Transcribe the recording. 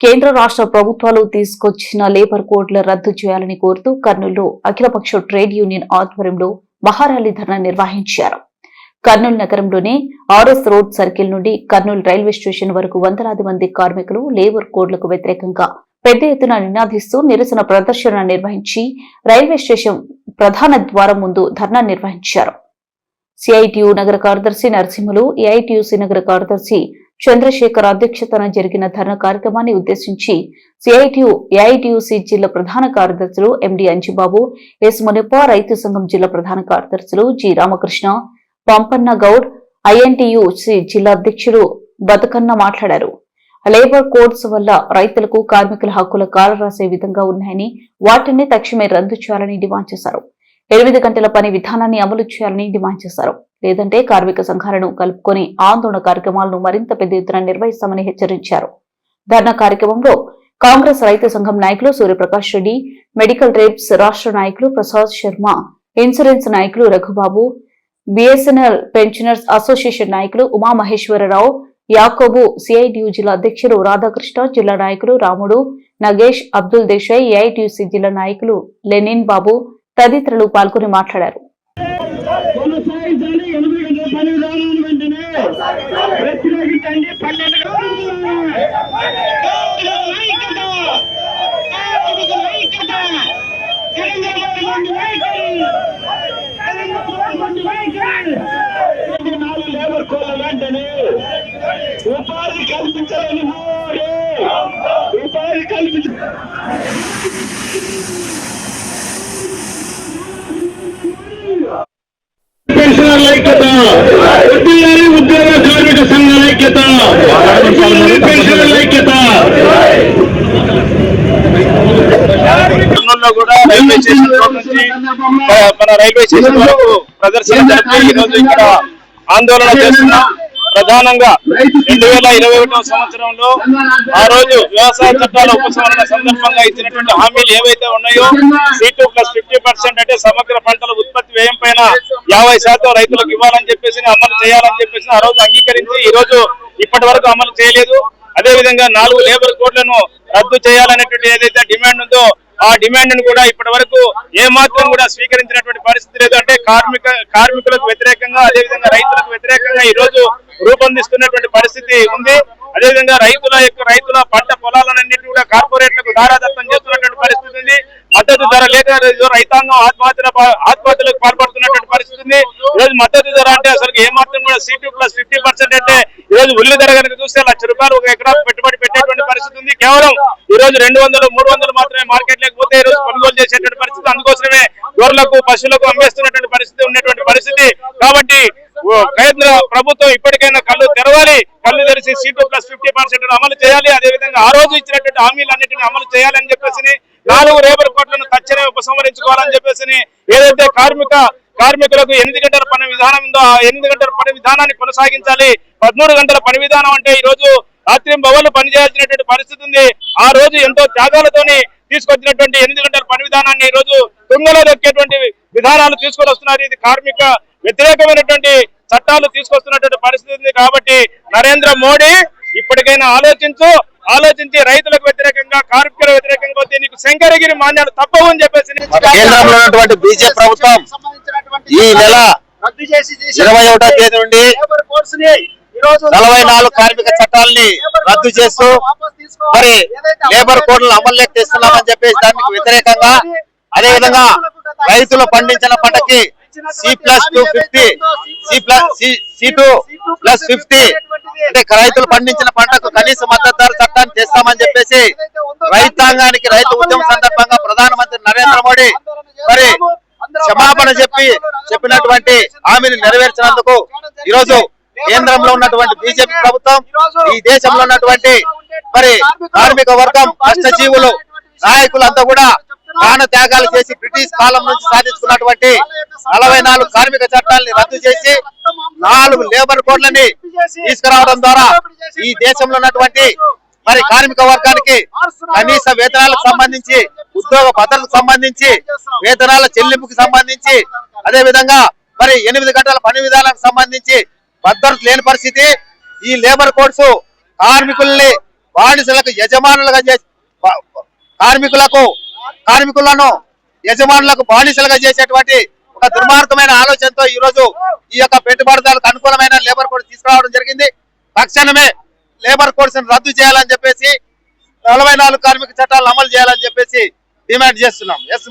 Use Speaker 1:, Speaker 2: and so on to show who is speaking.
Speaker 1: కేంద్ర రాష్ట్ర ప్రభుత్వాలు తీసుకొచ్చిన లేబర్ కోడ్ల రద్దు చేయాలని కోరుతూ కర్నూలులో అఖిలపక్ష ట్రేడ్ యూనియన్ ఆధ్వర్యంలో మహారాలి ధర్నా నిర్వహించారు. కర్నూలు నగరంలోనే ఆర్ఎస్ రోడ్ సర్కిల్ నుండి కర్నూలు రైల్వే స్టేషన్ వరకు వందలాది మంది కార్మికులు లేబర్ కోడ్లకు వ్యతిరేకంగా పెద్ద ఎత్తున నినాదిస్తూ నిరసన ప్రదర్శన నిర్వహించి రైల్వే స్టేషన్ ప్రధాన ద్వారం ముందు ధర్నా నిర్వహించారు. సిఐటియు నగర కార్యదర్శి నరసింహులు ఏఐటియుసి నగర కార్యదర్శి చంద్రశేఖర్ అధ్యక్షతన జరిగిన ధర్నా కార్యక్రమాన్ని ఉద్దేశించి సిఐటియు ఏఐటియుసి జిల్లా ప్రధాన కార్యదర్శులు ఎండి అంజిబాబు ఎస్ మునిప్ప రైతు సంఘం జిల్లా ప్రధాన కార్యదర్శులు జి రామకృష్ణ పంపన్న గౌడ్ ఐఎన్టీయుసి జిల్లా అధ్యక్షులు బతుకన్న మాట్లాడారు. లేబర్ కోడ్స్ వల్ల రైతులకు కార్మికుల హక్కుల కాలు రాసే విధంగా ఉన్నాయని వాటిని తక్షణమే రద్దు చేయాలని డిమాండ్ చేశారు. ఎనిమిది గంటల పని విధానాన్ని అమలు చేయాలని డిమాండ్ చేశారు. లేదంటే కార్మిక సంఘాలను కలుపుకొని ఆందోళన కార్యక్రమాలను మరింత పెద్ద ఎత్తున నిర్వహిస్తామని హెచ్చరించారు. ధర్నా కార్యక్రమంలో కాంగ్రెస్ రైతు సంఘం నాయకులు సూర్యప్రకాష్ రెడ్డి మెడికల్ రేప్స్ రాష్ట్ర నాయకులు ప్రసాద్ శర్మ ఇన్సూరెన్స్ నాయకులు రఘుబాబు బిఎస్ఎన్ఎల్ పెన్షనర్స్ అసోసియేషన్ నాయకులు ఉమామహేశ్వరరావు యాకోబు సిఐటియు జిల్లా అధ్యక్షులు రాధాకృష్ణ జిల్లా నాయకులు రాముడు నగేష్ అబ్దుల్ దేశాయ్ ఏఐటియుసి జిల్లా నాయకులు లెనిన్ బాబు తదితరులు పాల్గొని మాట్లాడారు
Speaker 2: కొనసాగించాలి ఎనిమిది గంటల పని విధానాన్ని వెంటనే వ్యతిరేకించండి పన్నెండు నాలుగు లేబర్ వెంటనే ఉపాధి కల్పించాలని మోడీ ఉపాధి కల్పించ పెన్షనర్ల ఐక్యత వడ్డీదారి ఉద్యోగ కార్మిక సంఘాల ఐక్యత వడ్డీదారి పెన్షనర్ల ఐక్యత.
Speaker 3: కర్నూలులో కూడా రైల్వే స్టేషన్ రోడ్ నుంచి ఆ, మన రైల్వే స్టేషన్ వరకు ప్రదర్శన జరిపి ఈ రోజు ఇక్కడ ఆందోళన చేస్తున్నాం ప్రధానంగా రెండు వేల ఇరవై ఒకటో సంవత్సరంలో ఆ రోజు వ్యవసాయ చట్టాల ఉపసంహరణ సందర్భంగా ఇచ్చినటువంటి హామీలు ఏవైతే ఉన్నాయో సీటు ప్లస్ ఫిఫ్టీ పర్సెంట్ అంటే సమగ్ర పంటల ఉత్పత్తి వ్యయం పైన యాభై శాతం రైతులకు ఇవ్వాలని చెప్పేసి అమలు చేయాలని చెప్పేసి ఆ రోజు అంగీకరించి ఈ రోజు ఇప్పటి వరకు అమలు చేయలేదు. అదే విధంగా నాలుగు లేబర్ కోడ్లను రద్దు చేయాలనేటువంటి ఏదైతే డిమాండ్ ఉందో ఆ డిమాండ్ను కూడా ఇప్పటి వరకు ఏ మాత్రం కూడా స్వీకరించినటువంటి పరిస్థితి లేదు. అంటే కార్మిక కార్మికులకు వ్యతిరేకంగా అదే విధంగా రైతులకు వ్యతిరేకంగా ఈ రోజు రూపొందిస్తున్నటువంటి పరిస్థితి ఉంది. అదేవిధంగా రైతుల యొక్క రైతుల పంట పొలాలన్నింటినీ కూడా కార్పొరేట్లకు దారాదత్తం చేస్తున్నటువంటి పరిస్థితి ఉంది. మద్దతు ధర లేక రైతాంగం ఆత్మహత్యల ఆత్మహత్యలకు పాల్పడుతున్నటువంటి పరిస్థితి ఉంది. ఈరోజు రోజు మద్దతు ధర అంటే అసలు ఏమాత్రం కూడా సీటు ప్లస్ ఫిఫ్టీ పర్సెంట్ అంటే ఈరోజు రోజు ఉల్లి ధర కనుక చూస్తే లక్ష రూపాయలు ఒక ఎకరా పెట్టుబడి పెట్టేటువంటి పరిస్థితి ఉంది. కేవలం ఈ రోజు రెండు వందలు మూడు వందలు మాత్రమే మార్కెట్ లేకపోతే ఈ రోజు కొనుగోలు చేసేటువంటి పరిస్థితి. అందుకోసమే గొర్రెలకు పశువులకు అమ్మేస్తున్నటువంటి పరిస్థితి ఉన్నటువంటి పరిస్థితి. కాబట్టి కేంద్ర ప్రభుత్వం ఇప్పటికైనా కళ్ళు తెరవాలి. కళ్ళు తెరిచి సీటు ప్లస్ ఫిఫ్టీ పర్సెంట్ అమలు చేయాలి. అదే విధంగా ఆ రోజు ఇచ్చినటువంటి హామీలన్నింటినీ అమలు చేయాలని చెప్పేసి నాలుగు లేబర్ కోట్లను తక్షణమే ఉపసంహరించుకోవాలని చెప్పేసి ఏదైతే కార్మిక కార్మికులకు ఎనిమిది గంటల పని విధానం ఉందో ఆ ఎనిమిది గంటల పని విధానాన్ని కొనసాగించాలి. పదమూడు గంటల పని విధానం అంటే ఈ రోజు రాత్రి భవన్లు పనిచేయాల్సినటువంటి పరిస్థితి ఉంది. ఆ రోజు ఎంతో త్యాగాలతోని తీసుకొచ్చినటువంటి ఎనిమిది గంటల పని విధానాన్ని ఈ రోజు తుంగలో దక్కేటువంటి విధానాలు తీసుకొని వస్తున్నారు. ఇది కార్మిక వ్యతిరేకమైనటువంటి చట్టాలు తీసుకొస్తున్నటువంటి పరిస్థితి ఉంది కాబట్టి నరేంద్ర మోడీ ఇప్పటికైనా ఆలోచించు ఆలోచించి రైతులకు వ్యతిరేకంగా కార్మికుల వ్యతిరేకంగా వస్తే నీకు శంకరగిరి మాన్యాలు తప్పవు అని చెప్పేసి
Speaker 4: కేంద్రంలో ఉన్నటువంటి బీజేపీ ప్రభుత్వం ఈ నెల ఇరవై ఒకటో తేదీ నుండి నలభై నాలుగు కార్మిక చట్టాలని రద్దు చేస్తూ మరి లేబర్ కోడ్లను అమల్లోకి తెస్తున్నామని చెప్పేసి దానికి వ్యతిరేకంగా అదే విధంగా రైతులు పండించిన పంటకి C plus two fifty C plus C two plus fifty అంటే రైతులు పండించిన పంటకు కనీస మద్దతు ధర చట్టాన్ని తెస్తామని చెప్పేసి రైతాంగానికి రైతు ఉద్యమం సందర్భంగా ప్రధానమంత్రి నరేంద్ర మోడీ మరి క్షమాపణ చెప్పి చెప్పినటువంటి హామీని నెరవేర్చినందుకు ఈరోజు కేంద్రంలో ఉన్నటువంటి బీజేపీ ప్రభుత్వం ఈ దేశంలో ఉన్నటువంటి మరి కార్మిక వర్గం కష్టజీవులు నాయకులంతా కూడా ప్రాణ త్యాగాలు చేసి బ్రిటిష్ కాలం నుంచి సాధించుకున్నటువంటి నలభై నాలుగు కార్మిక చట్టాలని రద్దు చేసి నాలుగు లేబర్ కోడ్లని తీసుకురావడం ద్వారా ఈ దేశంలో ఉన్నటువంటి మరి కార్మిక వర్గానికి కనీస వేతనాలకు సంబంధించి ఉద్యోగ భద్రతకు సంబంధించి వేతనాల చెల్లింపుకి సంబంధించి అదే విధంగా మరి ఎనిమిది గంటల పని విధానానికి సంబంధించి భద్రత లేని పరిస్థితి. ఈ లేబర్ కోడ్స్ కార్మికుల్ని బానిసలకు యజమానులుగా చేసి కార్మికులకు కార్మికులను యజమానులకు బానిసలుగా చేసేటువంటి ఒక దుర్మార్గమైన ఆలోచనతో ఈ రోజు ఈ యొక్క పెట్టుబడిదారులకు అనుకూలమైన లేబర్ కోడ్ తీసుకురావడం జరిగింది. తక్షణమే లేబర్ కోడ్స్ రద్దు చేయాలని చెప్పేసి నలభై నాలుగు కార్మిక చట్టాలను అమలు చేయాలని చెప్పేసి డిమాండ్ చేస్తున్నాం. ఎస్